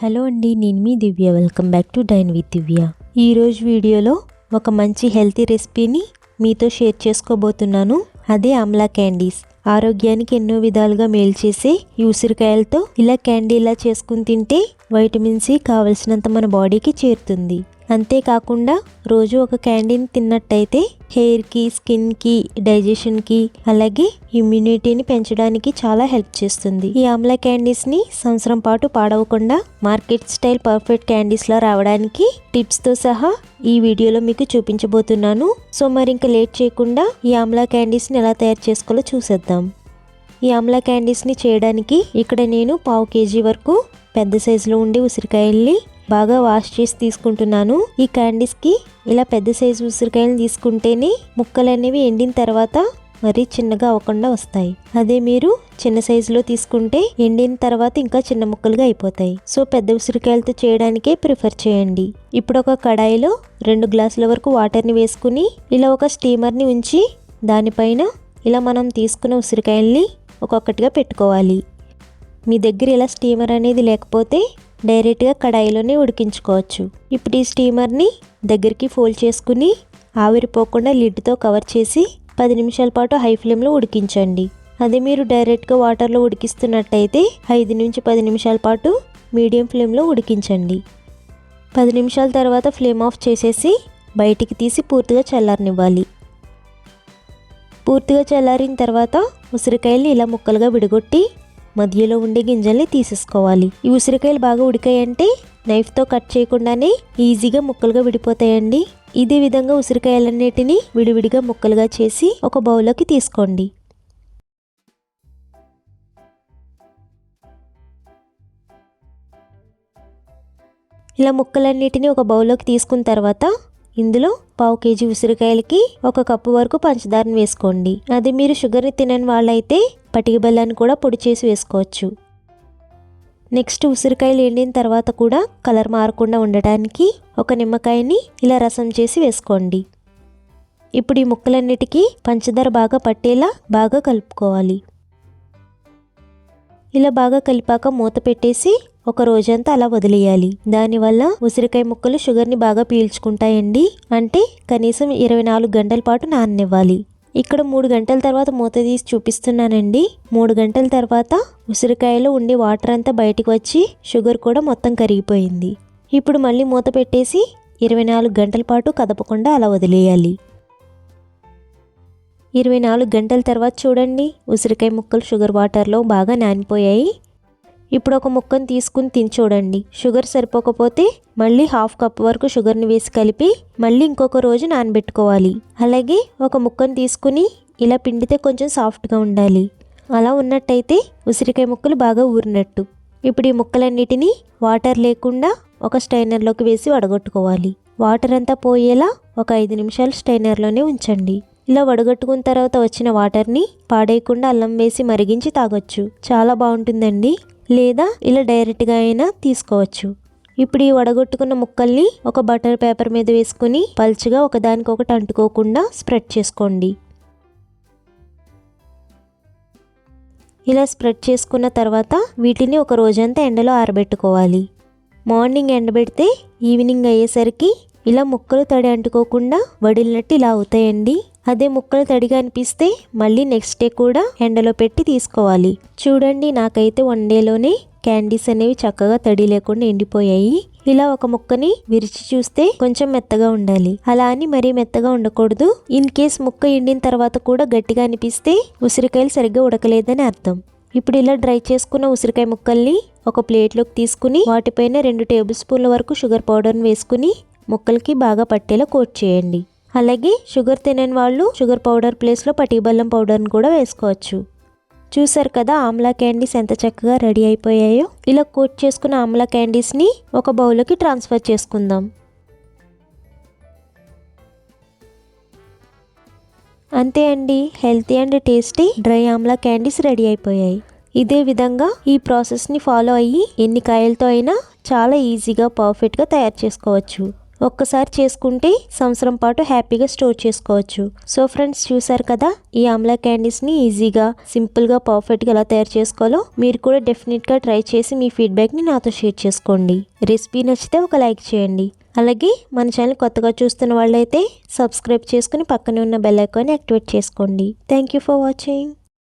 Hello అండి నేను మీ Divya. Welcome back to dine with Divya ఈరోజు వీడియోలో ఒక మంచి హెల్తీ రెసిపీని మీతో షేర్ చేసుకోబోతున్నాను. అదే ఆమ్లా క్యాండీస్ ఆరోగ్యానికి ఎన్నో విధాలుగా మేలు చేసే ఈ ఉసిరికాయలతో ఇలా క్యాండీ ఇలా చేసుకుని తింటే వైటమిన్ సి కావలసినంత మన బాడీకి చేరుతుంది. అంతేకాకుండా రోజు ఒక క్యాండీని తిన్నట్టయితే హెయిర్కి స్కిన్కి డైజెషన్కి అలాగే ఇమ్యూనిటీని పెంచడానికి చాలా హెల్ప్ చేస్తుంది. ఈ ఆమ్లా క్యాండీస్ని సంవత్సరం పాటు పాడవకుండా మార్కెట్ స్టైల్ పర్ఫెక్ట్ క్యాండీస్లో రావడానికి టిప్స్తో సహా ఈ వీడియోలో మీకు చూపించబోతున్నాను. సో మరి ఇంకా లేట్ చేయకుండా ఈ ఆమ్లా క్యాండీస్ని ఎలా తయారు చేసుకోవాలో చూసేద్దాం. ఈ ఆమ్లా క్యాండీస్ని చేయడానికి ఇక్కడ నేను పావు కేజీ వరకు పెద్ద సైజులో ఉండే ఉసిరికాయల్ని బాగా వాష్ చేసి తీసుకుంటున్నాను. ఈ క్యాండీస్కి ఇలా పెద్ద సైజు ఉసిరికాయలు తీసుకుంటేనే ముక్కలు అనేవి ఎండిన తర్వాత మరీ చిన్నగా అవ్వకుండా వస్తాయి. అదే మీరు చిన్న సైజులో తీసుకుంటే ఎండిన తర్వాత ఇంకా చిన్న ముక్కలుగా అయిపోతాయి. సో పెద్ద ఉసిరికాయలతో చేయడానికే ప్రిఫర్ చేయండి. ఇప్పుడు ఒక కడాయిలో రెండు గ్లాసుల వరకు వాటర్ని వేసుకుని ఇలా ఒక స్టీమర్ని ఉంచి దానిపైన ఇలా మనం తీసుకున్న ఉసిరికాయల్ని ఒక్కొక్కటిగా పెట్టుకోవాలి. మీ దగ్గర ఇలా స్టీమర్ అనేది లేకపోతే డైరెక్ట్గా కడాయిలోనే ఉడికించుకోవచ్చు. ఇప్పుడు ఈ స్టీమర్ని దగ్గరికి ఫోల్డ్ చేసుకుని ఆవిరిపోకుండా లిడ్తో కవర్ చేసి పది నిమిషాల పాటు హై ఫ్లేమ్లో ఉడికించండి. అదే మీరు డైరెక్ట్గా వాటర్లో ఉడికిస్తున్నట్టయితే ఐదు నుంచి పది నిమిషాల పాటు మీడియం ఫ్లేమ్లో ఉడికించండి. పది నిమిషాల తర్వాత ఫ్లేమ్ ఆఫ్ చేసేసి బయటికి తీసి పూర్తిగా చల్లారనివ్వాలి. పూర్తిగా చల్లారిన తర్వాత ఉసిరికాయల్ని ఇలా ముక్కలుగా విడగొట్టి మధ్యలో ఉండే గింజల్ని తీసేసుకోవాలి. ఈ ఉసిరికాయలు బాగా ఉడికాయంటే నైఫ్తో కట్ చేయకుండానే ఈజీగా ముక్కలుగా విడిపోతాయండి. ఇదే విధంగా ఉసిరికాయలన్నిటిని విడివిడిగా ముక్కలుగా చేసి ఒక బౌల్లోకి తీసుకోండి. ఇలా ముక్కలన్నిటిని ఒక బౌల్లోకి తీసుకున్న తర్వాత ఇందులో పావు కేజీ ఉసిరికాయలకి ఒక కప్పు వరకు పంచదారని వేసుకోండి. అది మీరు షుగర్ని తినని వాళ్ళైతే పటిక బెల్లాన్ని కూడా పొడి చేసి వేసుకోవచ్చు. నెక్స్ట్ ఉసిరికాయలు ఎండిన తర్వాత కూడా కలర్ మారకుండా ఉండటానికి ఒక నిమ్మకాయని ఇలా రసం చేసి వేసుకోండి. ఇప్పుడు ఈ ముక్కలన్నిటికీ పంచదార బాగా పట్టేలా బాగా కలుపుకోవాలి. ఇలా బాగా కలిపాక మూత పెట్టేసి ఒక రోజంతా అలా వదిలేయాలి. దానివల్ల ఉసిరికాయ ముక్కలు షుగర్ని బాగా పీల్చుకుంటాయండి. అంటే కనీసం ఇరవై నాలుగు గంటల పాటు నాననివ్వాలి. ఇక్కడ మూడు గంటల తర్వాత మూత తీసి చూపిస్తున్నానండి. మూడు గంటల తర్వాత ఉసిరికాయలో ఉండే వాటర్ అంతా బయటకు వచ్చి షుగర్ కూడా మొత్తం కరిగిపోయింది. ఇప్పుడు మళ్ళీ మూత పెట్టేసి ఇరవై నాలుగు గంటల పాటు కదపకుండా అలా వదిలేయాలి. ఇరవై నాలుగు గంటల తర్వాత చూడండి ఉసిరికాయ ముక్కలు షుగర్ వాటర్లో బాగా నానిపోయాయి. ఇప్పుడు ఒక ముక్కను తీసుకుని తిని చూడండి షుగర్ సరిపోకపోతే మళ్ళీ హాఫ్ కప్ వరకు షుగర్ని వేసి కలిపి మళ్ళీ ఇంకొక రోజు నానబెట్టుకోవాలి. అలాగే ఒక ముక్కను తీసుకుని ఇలా పిండితే కొంచెం సాఫ్ట్గా ఉండాలి. అలా ఉన్నట్టయితే ఉసిరికాయ ముక్కలు బాగా ఊరినట్టు. ఇప్పుడు ఈ ముక్కలన్నిటినీ వాటర్ లేకుండా ఒక స్టైనర్లోకి వేసి వడగొట్టుకోవాలి. వాటర్ అంతా పోయేలా ఒక ఐదు నిమిషాలు స్టైనర్లోనే ఉంచండి. ఇలా వడగట్టుకున్న తర్వాత వచ్చిన వాటర్ని పాడేయకుండా అల్లం వేసి మరిగించి తాగొచ్చు. చాలా బాగుంటుందండి. లేదా ఇలా డైరెక్ట్గా అయినా తీసుకోవచ్చు. ఇప్పుడు ఈ వడగొట్టుకున్న ముక్కల్ని ఒక బటర్ పేపర్ మీద వేసుకుని పల్చగా ఒకదానికొకటి అంటుకోకుండా స్ప్రెడ్ చేసుకోండి. ఇలా స్ప్రెడ్ చేసుకున్న తర్వాత వీటిని ఒక రోజంతా ఎండలో ఆరబెట్టుకోవాలి. మార్నింగ్ ఎండబెడితే ఈవినింగ్ అయ్యేసరికి ఇలా ముక్కలు తడి అంటుకోకుండా వడిలినట్టు ఇలా అవుతాయండి. అదే ముక్కలు తడిగా అనిపిస్తే మళ్ళీ నెక్స్ట్ డే కూడా ఎండలో పెట్టి తీసుకోవాలి. చూడండి నాకైతే వన్ డేలోనే క్యాండీస్ అనేవి చక్కగా తడి లేకుండా ఎండిపోయాయి. ఇలా ఒక ముక్కని విరిచి చూస్తే కొంచెం మెత్తగా ఉండాలి. అలా అని మరీ మెత్తగా ఉండకూడదు. ఇన్ కేస్ ముక్క ఎండిన తర్వాత కూడా గట్టిగా అనిపిస్తే ఉసిరికాయలు సరిగ్గా ఉడకలేదని అర్థం. ఇప్పుడు ఇలా డ్రై చేసుకున్న ఉసిరికాయ ముక్కల్ని ఒక ప్లేట్లోకి తీసుకుని వాటిపైన రెండు టేబుల్ స్పూన్ల వరకు షుగర్ పౌడర్ని వేసుకుని ముక్కలకి బాగా పట్టేలా కోట్ చేయండి. అలాగే షుగర్ తినని వాళ్ళు షుగర్ పౌడర్ ప్లేస్లో పటిబల్లం పౌడర్ని కూడా వేసుకోవచ్చు. చూసారు కదా ఆమ్లా క్యాండీస్ ఎంత చక్కగా రెడీ అయిపోయాయో? ఇలా కోట్ చేసుకున్న ఆమ్లా క్యాండీస్ని ఒక బౌల్లోకి ట్రాన్స్ఫర్ చేసుకుందాం. అంతే అండి. Healthy and tasty dry amla candies ready అయిపోయాయి. ఇదే విధంగా ఈ ప్రాసెస్ని ఫాలో అయ్యి ఎన్ని కాయలతో అయినా చాలా ఈజీగా పర్ఫెక్ట్గా తయారు చేసుకోవచ్చు. ఒక్కసారి చేసుకుంటే సంవత్సరం పాటు హ్యాపీగా స్టోర్ చేసుకోవచ్చు. సో ఫ్రెండ్స్ చూసారు కదా? ఈ ఆమ్లా క్యాండీస్ని ఈజీగా సింపుల్గా పర్ఫెక్ట్గా ఎలా తయారు చేసుకోవాలో మీరు కూడా డెఫినెట్గా ట్రై చేసి మీ ఫీడ్బ్యాక్ని నాతో షేర్ చేసుకోండి. రెసిపీ నచ్చితే ఒక లైక్ చేయండి. అలాగే మన ఛానల్ కొత్తగా చూస్తున్న వాళ్ళైతే సబ్స్క్రైబ్ చేసుకుని పక్కనే ఉన్న బెల్ ఐకాన్ని యాక్టివేట్ చేసుకోండి. Thank you for watching.